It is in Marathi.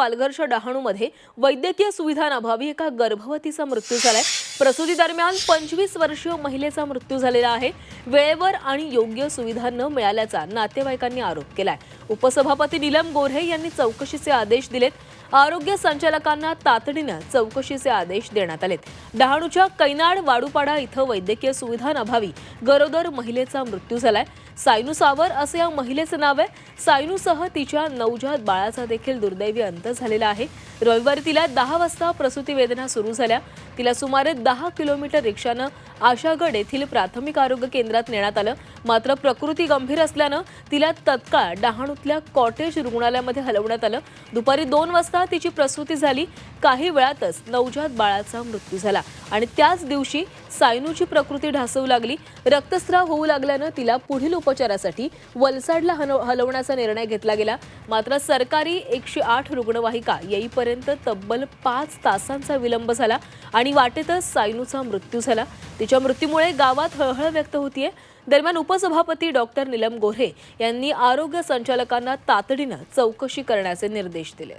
पालघरच्या डहाणूमध्ये वैद्यकीय सुविधांअभावी एका गर्भवतीचा मृत्यू झालाय. प्रसूती दरम्यान पंचवीस वर्षीय महिलेचा मृत्यू झालेला आहे. वेळेवर आणि योग्य सुविधा न मिळाल्याचा नातेवाईकांनी आरोप केलाय. उपसभापती नीलम गोऱ्हे यांनी चौकशीचे आदेश दिलेत. आरोग्य संचालकांना तातडीनं चौकशीचे आदेश देण्यात आलेत. डहाणूच्या कैनाड वाडूपाडा इथं वैद्यकीय सुविधा नभावी. गरोदर महिलेचा मृत्यू झालाय. सायनू सावर असं या महिलेचं नाव आहे. सायनूसह तिच्या नवजात बाळाचा देखील दुर्दैवी अंत झालेला आहे. रविवारी तिला दहा वाजता प्रसूती वेदना सुरू झाल्या. तिला सुमारे दहा किलोमीटर रिक्षानं आशागड येथील प्राथमिक आरोग्य केंद्र केंद्रात नेण्यात आलं. मात्र प्रकृती गंभीर असल्यानं तिला तत्काळ डहाणूतल्या कॉटेज रुग्णालयामध्ये हलवण्यात आलं. दुपारी दोन वाजता तिची प्रसूती झाली. काही वेळातच नवजात बाळाचा मृत्यू झाला आणि त्याच दिवशी सायनूची प्रकृती ढासवू लागली रक्तस्राव होऊ लागल्यानं तिला पुढील उपचारासाठी वलसाडला हलव- हलवण्याचा निर्णय घेतला गेला. मात्र सरकारी एकशे आठ रुग्णवाहिका येईपर्यंत तब्बल पाच तासांचा विलंब झाला आणि वाटेतच सायनूचा मृत्यू झाला. तिच्या मृत्यूमुळे गावात हळहळ व्यक्त होतीये. दरम्यान उपसभापती डॉक्टर निलम गोऱ्हे यांनी आरोग्य संचालकांना तातडीनं चौकशी करण्याचे निर्देश दिले